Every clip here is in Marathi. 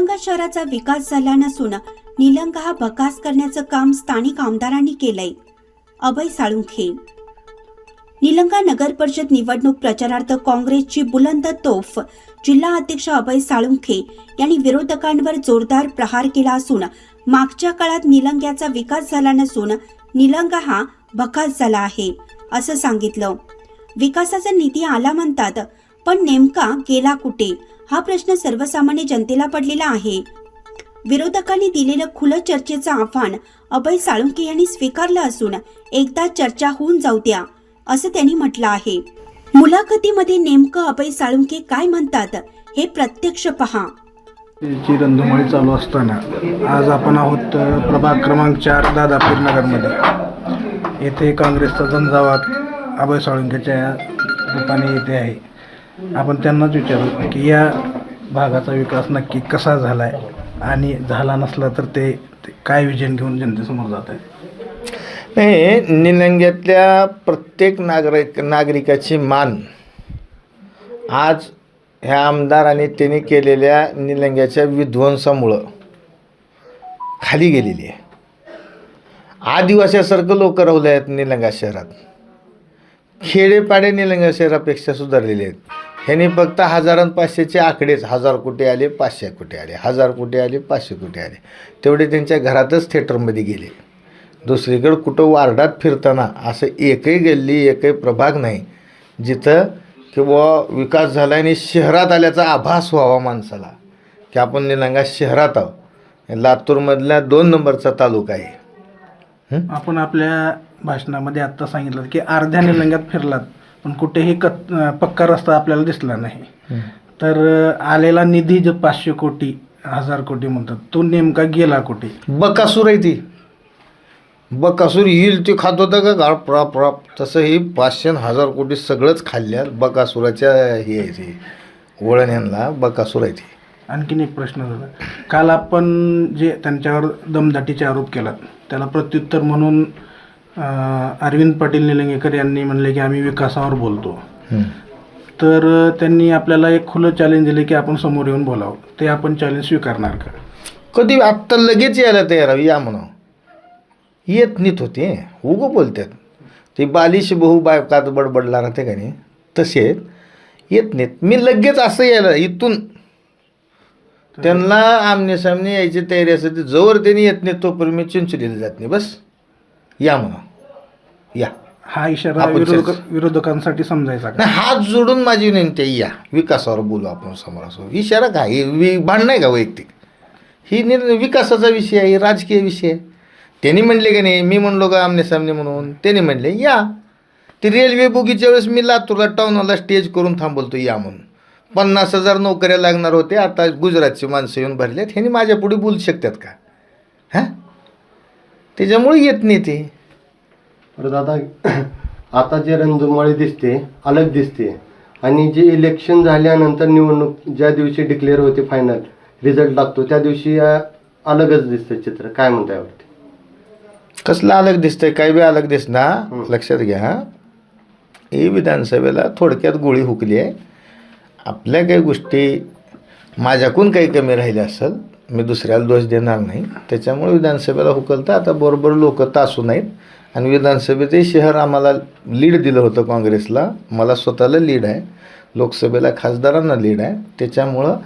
निलंगा शहराचा विकास झाला नसून निलंगा हा बकास करण्याचं काम स्थानिक आमदारांनी केलंय. अभय साळुंखे. निलंगा नगर परिषद निवडणूक प्रचारार्थ काँग्रेसची बुलंद तोफ. जिल्हा अध्यक्ष अभय साळुंखे यांनी विरोधकांवर जोरदार प्रहार केला असून मागच्या काळात निलंग्याचा विकास झाला नसून निलंगा हा बकास झाला आहे असं सांगितलं. विकासाचा निधी आला म्हणतात पण नेमका गेला कुठे? हा प्रश्न सर्वसामान्य जनतेला पडलेला आहे. विरोधकांनी दिलेलं खुलं चर्चेचं आव्हान अभय साळुंके यांनी स्वीकारलं असून एकदा चर्चा होऊन जाऊ द्या असं त्यांनी म्हटलं आहे. मुलाखतीमध्ये नेमकं अभय साळुंके काय म्हणतात हे प्रत्यक्ष पहा. ची रंधुमाळी चालू असताना आज आपण आहोत प्रभाग क्रमांक चार दादापूर नगरमध्ये. येथे काँग्रेसचा झंझावात अभय साळुंकेच्या रूपाने येथे आहे. आपण त्यांनाच विचारू की या भागाचा विकास नक्की कसा झाला आहे आणि झाला नसला तर ते ते काय विजन घेऊन जनतेसमोर जात आहे नाही निलंग्यातल्या प्रत्येक नागरिक नागरिकाची मान आज ह्या आमदारांनी त्यांनी केलेल्या निलंग्याच्या विध्वंसामुळं खाली गेलेली आहे. आदिवासीसारखं लोक राहिले आहेत निलंगा शहरात. खेडेपाडे निलंगा शहरापेक्षा सुधारलेले आहेत. ह्यांनी फक्त हजारां पाचशेचे आकडेच हजार कुठे आले पाचशे कुठे आले हजार कुठे आले पाचशे कुठे आले. तेवढे त्यांच्या घरातच थिएटरमध्ये गेले. दुसरीकडं कुठं वार्डात फिरताना असं एकही गल्ली एकही प्रभाग नाही जिथं किंवा विकास झाला आणि शहरात आल्याचा आभास व्हावा माणसाला की आपण निलंगा शहरात आहोत. लातूरमधल्या दोन नंबरचा तालुका आहे. आपण आपल्या भाषणामध्ये आत्ता सांगितलं की अर्ध्या निलंग्यात फिरलात पण कुठेही कत पक्का रस्ता आपल्याला दिसला नाही. तर आलेला निधी जो पाचशे कोटी हजार कोटी म्हणतात तो नेमका गेला कुठे? बकासूर आहे ती. बकासूर येईल ते खात होतं का गाळ प्रॉप प्रॉप तसं ही पाचशे हजार कोटी सगळंच खाल्ल्या बकासुराच्या हे आहे ती. वळण यांना बकासूर आहे ती. आणखीन एक प्रश्न झाला. काल आपण जे त्यांच्यावर दमदाटीचे आरोप केला त्याला प्रत्युत्तर म्हणून अरविंद पाटील निलंगेकर यांनी म्हणले की आम्ही विकासावर बोलतो. तर त्यांनी आपल्याला एक खुलं चॅलेंज दिले की आपण समोर येऊन बोलावं. ते आपण चॅलेंज स्वीकारणार का? कधी आत्ता लगेच यायला तयार आहे, या म्हणा येत नीत होते. उगं बोलतात. ते बालिश बहु बायकात बडबडला राहते का नाही तसे. येत नाहीत. मी लगेच असं यायला इथून त्यांना आमने सामने यायची तयारी असते. ती जोवर त्यांनी येत नाही तोपर्यंत मी चिंचुलीला जात नाही. बस. या म्हणा या. हा इशारा आपण विरोधक विरोधकांसाठी समजायचा नाही हात जोडून माझी विनंती आहे, या. विकासावर बोलू आपण समोरासमोर इशारा काय? हे वि भांडण नाही का वैयक्तिक? ही निर् विकासाचा विषय आहे राजकीय विषय आहे. त्यांनी म्हणले का नाही? मी म्हणलो का आमने सामने म्हणून? त्यांनी म्हणले या. ते रेल्वे बुगीच्या वेळेस मी लातूरला टाऊनला स्टेज करून थांबवतो या म्हणून. पन्नास हजार नोकऱ्या लागणार होते आता गुजरातची माणसं येऊन भरल्यात ह्यांनी माझ्या पुढे बोलू शकतात का? हां? त्याच्यामुळे येत नाही ते. परत आता आता जे रणधुमाळी दिसते अलग दिसते आणि जे इलेक्शन झाल्यानंतर निवडणूक ज्या दिवशी डिक्लेअर होते फायनल रिझल्ट लागतो त्या दिवशी अ, अलगच दिसतं चित्र. काय म्हणता यावरती कसलं अलग दिसतंय? काय बी अलग दिसना लक्षात घ्या ही विधानसभेला थोडक्यात गोळी हुकली आहे. आपल्या काही गोष्टी माझ्याकून काही कमी राहिल्या असेल मी दुसऱ्याला दोष देणार नाही. त्याच्यामुळे विधानसभेला हुकलतं. आता बरोबर लोक तासू नाहीत. आणि विधानसभेचंही शहर आम्हाला लीड दिलं होतं काँग्रेसला. मला स्वतःला लीड आहे. लोकसभेला खासदारांना लीड आहे. त्याच्यामुळं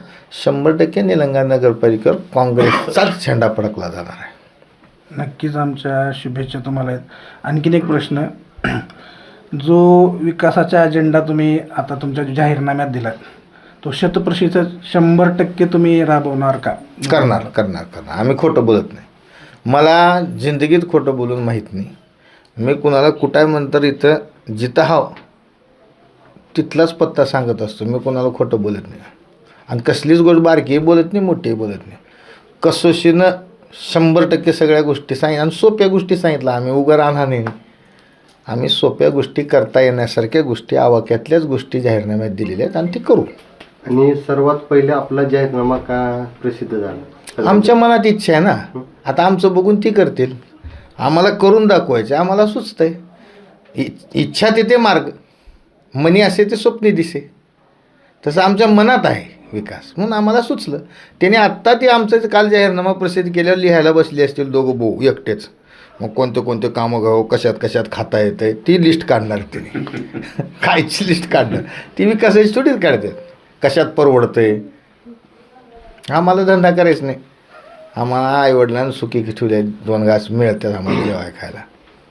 शंभर टक्के निलंगा नगरपालिकेवर काँग्रेसचाच झेंडा फडकला जाणार आहे. नक्कीच आमच्या शुभेच्छा तुम्हाला आहेत. आणखीन एक प्रश्न. जो विकासाचा अजेंडा तुम्ही आता तुमच्या जाहीरनाम्यात दिलात तो शतप्रतिशत शंभर टक्के तुम्ही राबवणार का? करणार करणार करणार. आम्ही खोटं बोलत नाही. मला जिंदगीत खोटं बोलून माहीत नाही. मी कुणाला कुठं म्हणतर इथं जिथं हाव तिथलाच पत्ता सांगत असतो. मी कुणाला खोटं बोलत नाही. आणि कसलीच गोष्ट बारकीही बोलत नाही मोठीही बोलत नाही. कसोशीनं शंभर टक्के सगळ्या गोष्टी सांगितल्या आणि सोप्या गोष्टी सांगितल्या. आम्ही उगा राहणार नाही. आम्ही सोप्या गोष्टी करता येण्यासारख्या गोष्टी आवाक्यातल्याच गोष्टी जाहीरनाम्यात दिलेल्या आहेत आणि ती करू. आणि सर्वात पहिले आपला जाहीरनामा का प्रसिद्ध झाला? आमच्या मनात इच्छा आहे ना. आता आमचं बघून ती करतील. आम्हाला करून दाखवायचे आम्हाला सुचतंय. इच्छा तिथे मार्ग मनी असे ते स्वप्नी दिसे. तसं आमच्या मनात आहे विकास म्हणून आम्हाला सुचलं. त्याने आत्ता ते आमचं काल जाहीरनामा प्रसिद्ध केल्यावर लिहायला बसले असतील दोघं भाऊ एकटेच. मग कोणते कोणते कामं घाव कशात कशात खाता येतं ती लिस्ट काढणार तिने. खायची लिस्ट काढणार. ती मी कसायची थोडीच काढतात कशात परवडतंय? आम्हाला धंदा करायच नाही. आम्हाला आईवडिलांना सुखी ठेवले दोन घास मिळतात आम्हाला जेवाय खायला.